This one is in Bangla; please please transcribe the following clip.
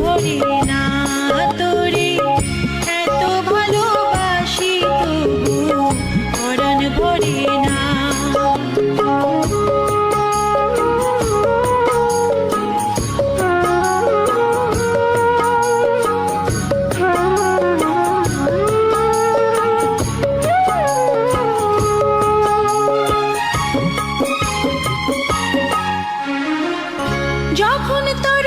ভরে না তোরে এত ভালোবাসি তবু পরাণ না। যখন তোর